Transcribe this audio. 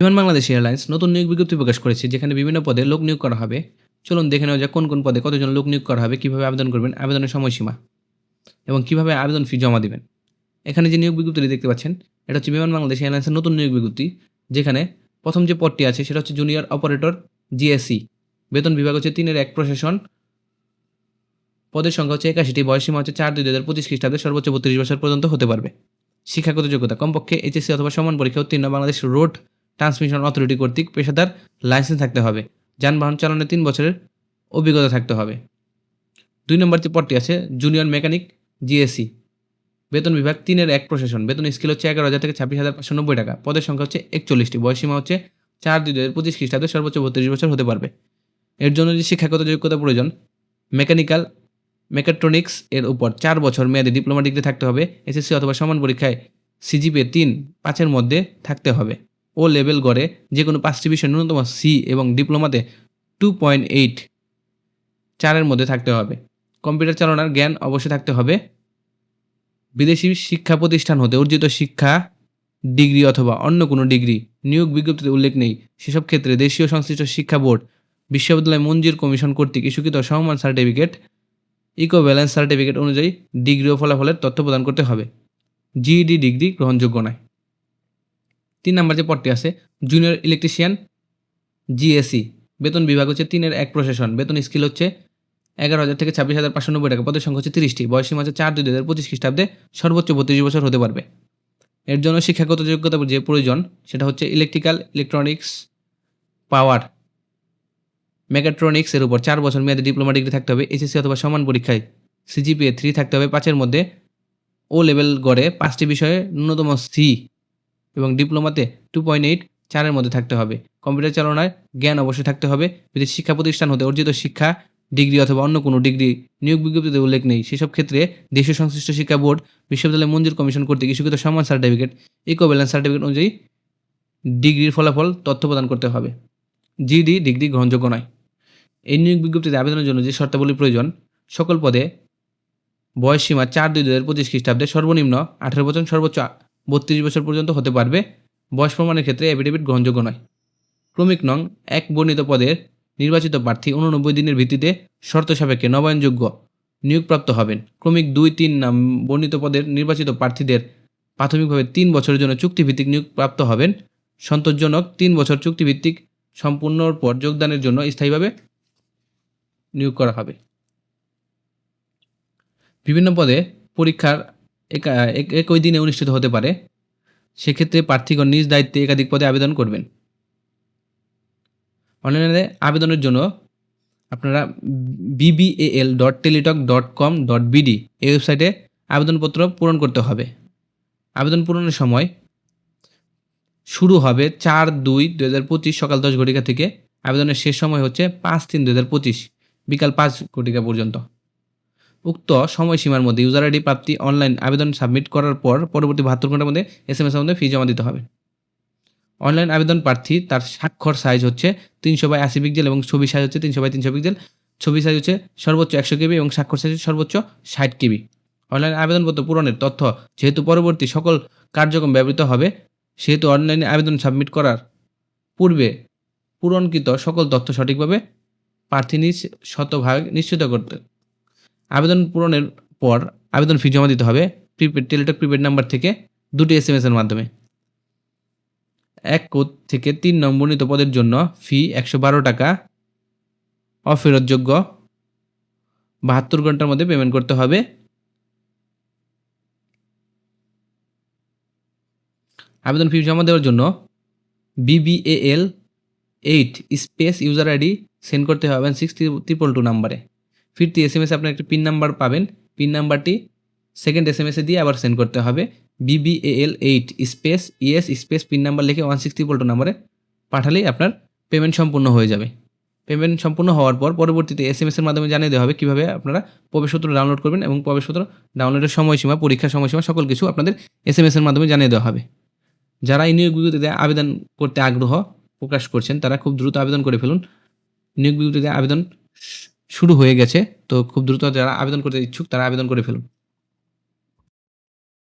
বিমান বাংলাদেশ এয়ারলাইন্স নতুন নিয়োগ বিজ্ঞপ্তি প্রকাশ করেছে, যেখানে বিভিন্ন পদে লোক নিয়োগ করা হবে। চলুন দেখে নেওয়া যাক কোন কোন পদে কতজন লোক নিয়োগ করা হবে, কীভাবে আবেদন করবেন, আবেদনের সময়সীমা, এবং কীভাবে আবেদন ফি জমা দিবেন। এখানে যে নিয়োগ বিজ্ঞপ্তিটি দেখতে পাচ্ছেন, এটা হচ্ছে বিমান বাংলাদেশ এয়ারলাইন্সের নতুন নিয়োগ বিজ্ঞপ্তি, যেখানে প্রথম যে পদটি আছে সেটা হচ্ছে জুনিয়র অপারেটর, জিএসসি। বেতন বিভাগ হচ্ছে তিনের এক প্রশাসন। পদের সংখ্যা হচ্ছে একাশিটি বয়সীমা হচ্ছে চার দুই দু হাজার পঁচিশ খ্রিস্টাব্দে সর্বোচ্চ বত্রিশ বছর পর্যন্ত হতে পারবে। শিক্ষাগত যোগ্যতা, কমপক্ষে এইচএসসি অথবা সমান পরীক্ষা উত্তীর্ণ বাংলাদেশ রোড ট্রান্সমিশন অথরিটি কর্তৃক পেশাদার লাইসেন্স থাকতে হবে, যানবাহন চালানোর তিন বছরের অভিজ্ঞতা থাকতে হবে। দুই নম্বর যে পদটি আছে জুনিয়র মেকানিক জিএসসি বেতন বিভাগ তিনের এক প্রশাসন। বেতন স্কেল হচ্ছে এগারো হাজার থেকে ছাব্বিশ হাজার পাঁচশো নব্বই টাকা। পদের সংখ্যা হচ্ছে একচল্লিশটি। বয়সীমা হচ্ছে চার দুই হাজার পঁচিশ খ্রিস্টাব্দে সর্বোচ্চ বত্রিশ বছর হতে পারবে। এর জন্য যে শিক্ষাগত যোগ্যতা প্রয়োজন মেকানিক্যাল মেকাট্রনিক্স এর উপর চার বছর মেয়াদী ডিপ্লোমা ডিগ্রি থাকতে হবে এসএসসি অথবা সমান পরীক্ষায় সিজিপে তিন, পাঁচের মধ্যে থাকতে হবে। ও লেভেল গড়ে যে কোনো পাঁচটি বিষয় ন্যূনতম সি এবং ডিপ্লোমাতে টু পয়েন্ট এইট চারের মধ্যে থাকতে হবে। কম্পিউটার চালনার জ্ঞান অবশ্যই থাকতে হবে। বিদেশি শিক্ষা প্রতিষ্ঠান হতে অর্জিত শিক্ষা, ডিগ্রি অথবা অন্য কোনো ডিগ্রি নিয়োগ বিজ্ঞপ্তিতে উল্লেখ নেই। সেসব ক্ষেত্রে দেশীয় সংশ্লিষ্ট শিক্ষা বোর্ড, বিশ্ববিদ্যালয় মঞ্জুর কমিশন কর্তৃক ইস্যুকৃত সমমান সার্টিফিকেট ইকো ব্যালেন্স সার্টিফিকেট অনুযায়ী ডিগ্রি ও ফলাফলের তথ্য প্রদান করতে হবে। জিইডি ডিগ্রি গ্রহণযোগ্য নয়। তিন নম্বর যে পদটি আছে জুনিয়র ইলেকট্রিশিয়ান জিএসি বেতন বিভাগ হচ্ছে তিনের এক প্রশাসন। বেতন স্কিল হচ্ছে এগারো হাজার থেকে ছাব্বিশ হাজার পাঁচশো নব্বই টাকা। পদের সংখ্যা হচ্ছে তিরিশটি। বয়সীমা হচ্ছে চার, দুই দু হাজার পঁচিশ খ্রিস্টাব্দে সর্বোচ্চ বত্রিশ বছর হতে পারবে। এর জন্য শিক্ষাগত যোগ্যতা যে প্রয়োজন, সেটা হচ্ছে ইলেকট্রিক্যাল ইলেকট্রনিক্স পাওয়ার মেগাট্রনিক্স এর উপর চার বছর মেয়াদী ডিপ্লোমা ডিগ্রি থাকতে হবে এসএসসি অথবা সমান পরীক্ষায়। সিজিপিএ থ্রি থাকতে হবে পাঁচের মধ্যে। ও লেভেল গড়ে পাঁচটি বিষয়ে ন্যূনতম সি এবং ডিপ্লোমাতে টু পয়েন্ট এইট চারের মধ্যে থাকতে হবে। কম্পিউটার চালনায় জ্ঞান অবশ্যই থাকতে হবে। বিদেশি শিক্ষা প্রতিষ্ঠান হতে অর্জিত শিক্ষা, ডিগ্রি অথবা অন্য কোনো ডিগ্রি নিয়োগ বিজ্ঞপ্তিতে উল্লেখ নেই। সেসব ক্ষেত্রে দেশীয় সংশ্লিষ্ট শিক্ষা বোর্ড, বিশ্ববিদ্যালয় মঞ্জুর কমিশন কর্তৃক ইস্যুকৃত সমান সার্টিফিকেট ইকো ব্যালেন্স সার্টিফিকেট অনুযায়ী ডিগ্রির ফলাফল তথ্য প্রদান করতে হবে। জিডি ডিগ্রি গ্রহণযোগ্য নয়। এই নিয়োগ বিজ্ঞপ্তিতে আবেদনের জন্য যে শর্তাবলী প্রয়োজন, সকল পদে বয়স সীমা চার দুই দু হাজার পঁচিশ খ্রিস্টাব্দে সর্বনিম্ন আঠেরো বছর সর্বোচ্চ বত্রিশ বছর পর্যন্ত হতে পারবে। বয়স প্রমাণের ক্ষেত্রে এফিডেভিট গ্রহণযোগ্য নয়। ক্রমিক নং, এক বর্ণিত পদের নির্বাচিত প্রার্থী উননব্বই দিনের ভিত্তিতে শর্ত সাপেক্ষে নবায়নযোগ্য নিয়োগপ্রাপ্ত হবেন। ক্রমিক দুই তিন নাম বর্ণিত পদের নির্বাচিত প্রার্থীদের প্রাথমিকভাবে তিন বছরের জন্য চুক্তিভিত্তিক নিয়োগপ্রাপ্ত হবেন। সন্তোষজনক, তিন বছর চুক্তিভিত্তিক সম্পূর্ণর পর যোগদানের জন্য স্থায়ীভাবে নিয়োগ করা হবে। বিভিন্ন পদে পরীক্ষার একই দিনে অনুষ্ঠিত হতে পারে। সেক্ষেত্রে প্রার্থীগণ নিজ দায়িত্বে একাধিক পদে আবেদন করবেন। অনলাইনে আবেদনের জন্য আপনারা BBL dot Teletalk dot com dot BD এই ওয়েবসাইটে আবেদনপত্র পূরণ করতে হবে। আবেদন পূরণের সময় শুরু হবে চার দুই দু হাজার পঁচিশ সকাল দশ ঘটিকা থেকে। আবেদনের শেষ সময় হচ্ছে পাঁচ তিন দু হাজার পঁচিশ, বিকাল পাঁচ ঘটিকা পর্যন্ত। উক্ত সময়সীমার মধ্যে ইউজার আইডি প্রাপ্তি অনলাইন আবেদন সাবমিট করার পর পরবর্তী বাহাত্তর ঘণ্টার মধ্যে এস এম এস মধ্যে ফি জমা দিতে হবে। অনলাইন আবেদন প্রার্থী তার স্বাক্ষর সাইজ হচ্ছে তিনশো বাই আশি পিক্সেল এবং ছবি সাইজ হচ্ছে তিনশো বাই তিনশো পিক্সেল ছবি সাইজ হচ্ছে সর্বোচ্চ একশো কেবি এবং স্বাক্ষর সাইজ সর্বোচ্চ ষাট কেবি। অনলাইন আবেদনপত্র পূরণের তথ্য যেহেতু পরবর্তী সকল কার্যক্রম ব্যবহৃত হবে, সেহেতু অনলাইনে আবেদন সাবমিট করার পূর্বে পূরণকৃত সকল তথ্য সঠিকভাবে প্রার্থী নিজ শতভাগ নিশ্চিত করতে আবেদন পূরণের পর আবেদন ফি জমা দিতে হবে প্রিপেড টেলিটক প্রিপেড নাম্বার থেকে দুটি এস এম এর মাধ্যমে। এক কোড থেকে তিন নম্বরিত পদের জন্য ফি একশো বারো টাকা অফেরতযোগ্য। বাহাত্তর ঘণ্টার মধ্যে পেমেন্ট করতে হবে। আবেদন ফি জমা দেওয়ার জন্য BBL eight space user ID send করতে হবে সিক্স ট্রিপল টু নাম্বারে ফিরতি এস এম এসে আপনার একটা পিন নাম্বার পাবেন। পিন নাম্বারটি সেকেন্ড এস এম এসে দিয়ে আবার সেন্ড করতে হবে। BBL eight space ES space PIN number লিখে ওয়ান সিক্সটি ট্রিপল টু নাম্বারে পাঠালেই আপনার পেমেন্ট সম্পূর্ণ হয়ে যাবে। পেমেন্ট সম্পূর্ণ হওয়ার পর পরবর্তীতে এস এম এসের মাধ্যমে জানিয়ে দেওয়া হবে কীভাবে আপনারা প্রবেশপত্র ডাউনলোড করবেন এবং প্রবেশপত্র ডাউনলোডের সময়সীমা পরীক্ষার সময়সীমা, সকল কিছু আপনাদের এস এম এসের মাধ্যমে জানিয়ে দেওয়া হবে। যারা এই নিয়োগ বিজ্ঞপ্তিতে আবেদন করতে আগ্রহ প্রকাশ করছেন, তারা খুব দ্রুত আবেদন করে ফেলুন। নিয়োগ বিজ্ঞপ্তিতে আবেদন শুরু হয়ে গেছে। তো খুব দ্রুত যারা আবেদন করতে ইচ্ছুক তারা আবেদন করে ফেলুন।